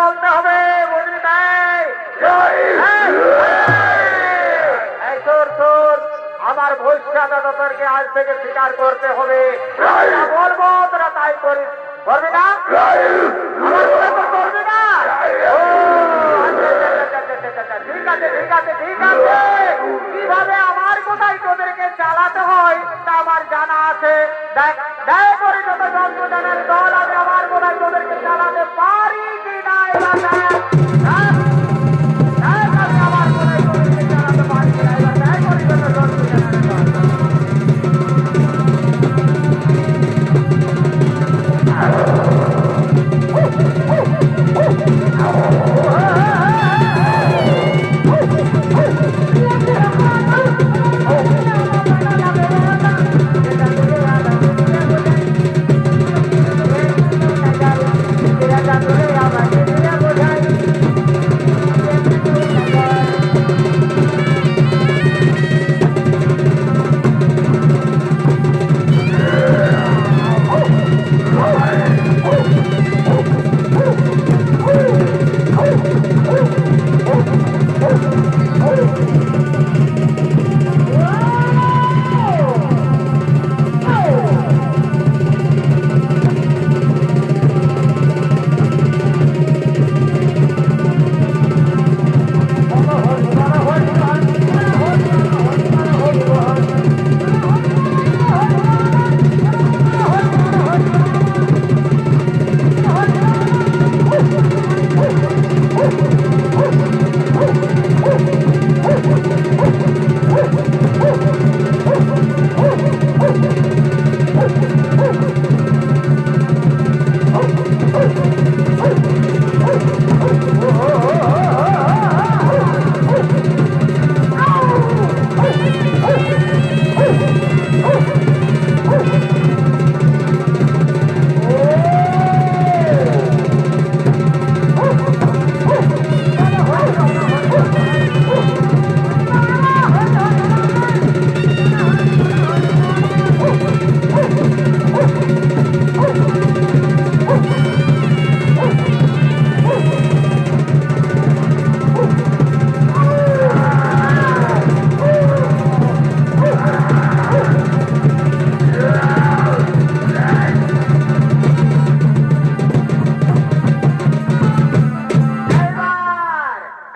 চলতে হবে বুঝলি শোন আমার ভবিষ্যৎ তোদেরকে আজ থেকে স্বীকার করতে হবে। বলব তোরা তাই করিস। করবি না?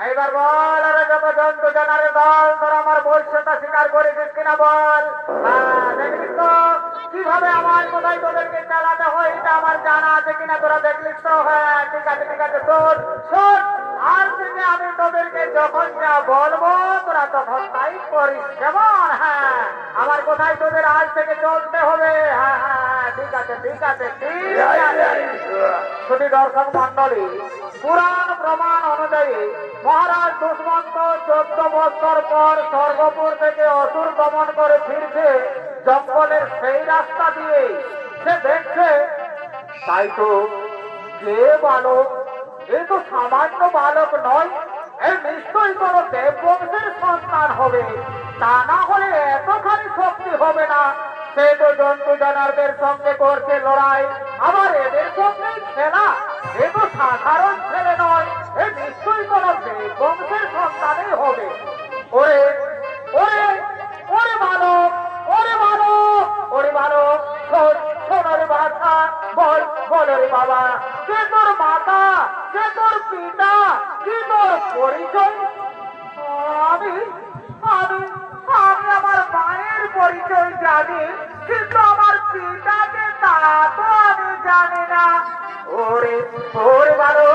এইবার বল আরে যত জন্তু জানারে দল তোরা আমার বৈশ্যতা স্বীকার করেছিস কিনা বল? হ্যাঁ, দেখলিস তো? কীভাবে আমার কোথায় তোদেরকে চালাতে হয় এটা আমার জানা আছে কিনা তোরা দেখলিস তো? হ্যাঁ ঠিক আছে ঠিক আছে শোন শোন আর থেকে আমি তোদেরকে যখন যা বলব তোরা তখন তাই করিস কেমন? হ্যাঁ আমার কোথায় তোদের আজ থেকে চলতে হবে। হ্যাঁ হ্যাঁ ঠিক আছে ঠিক আছে ঠিক শুধু দর্শক মন্ডলী পুরাণ প্রমাণ অনুযায়ী মহারাজ দুষ্মন্ত চোদ্দ বছর পর স্বর্গপুর থেকে অসুর দমন করে ফিরছে জঙ্গলের সেই রাস্তা দিয়ে। সে দেখছে, তাই তো যে বালক, এ তো সামান্য বালক নয়, এ নিশ্চয়ই কোনো দেববংশের সন্তান হবে। তা না হলে এতখানি শক্তি হবে না। সে তো জন্তু জানারদের সঙ্গে করছে লড়াই। আবার এদের সঙ্গেই খেলা, এ তো সাধারণ ছেলে নয়, এ নিশ্চয়ই কোনো দেববংশের সন্তানই হবে। ওরে ওরে ওরে বালক ওরে বালক ওরে বালক শোন শোন রে বাছা বল বল বাবা কে তোর মাতা কে তোর পিতা, কি তোর পরিচয়? আমি আমি পরিচয় জানি, কিন্তু আমার পিতাকে তা তো আমি জানি না। ওরে ওরে বারো,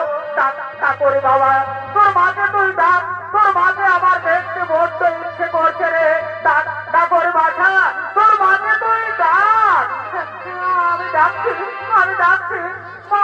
তা করে বাবা, তোর মাকে তুই ডাক, তোর মাকে আমার দেখতে বড্ড ইচ্ছে করছে রে। ডাক করে বাছা, তোর মাকে তুই ডাক। আমি ডাকছি আমি ডাকছি, মা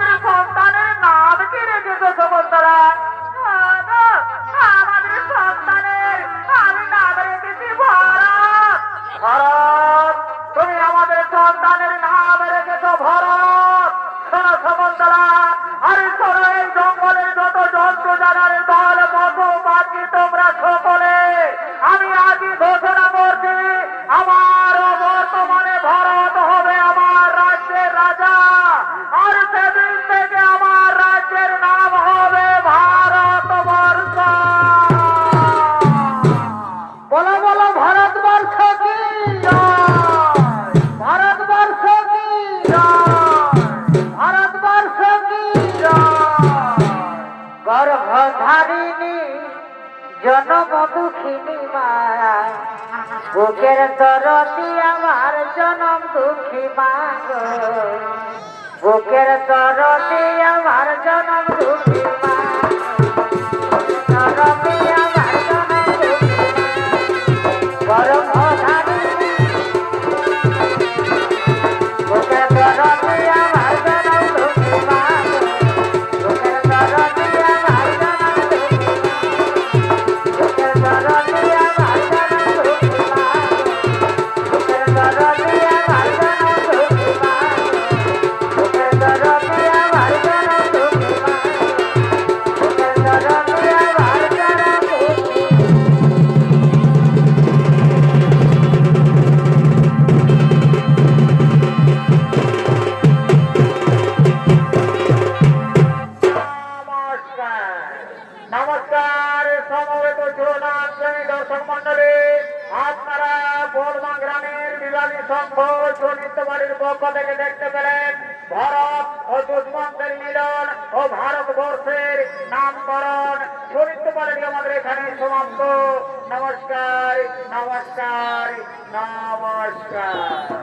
সন্তানের নাম রেখেছ ভরত। শোনো শকুন্তলা আরে শোনো এই জঙ্গলের যত জন্তু জানার দল, পশু, পাখি, তোমরা সকলে জনম দুঃখিনী মা বুকের তরতি আমার জনম দুঃখী মা। বুকের তরতি আমার জনম দুঃখী নমস্কার, সমবেত যুবনাথী দর্শক মন্ডলী আপনারা বোরমা গ্রামের বিভাগী সংঘ চলিত বাড়ির পক্ষ থেকে দেখতে পেলেন, ভারত ও দুষ্মন্তের মিলন ও ভারতবর্ষের নামকরণ। চলিত বাড়িটি আমাদের এখানে সমাপ্ত। নমস্কার নমস্কার নমস্কার।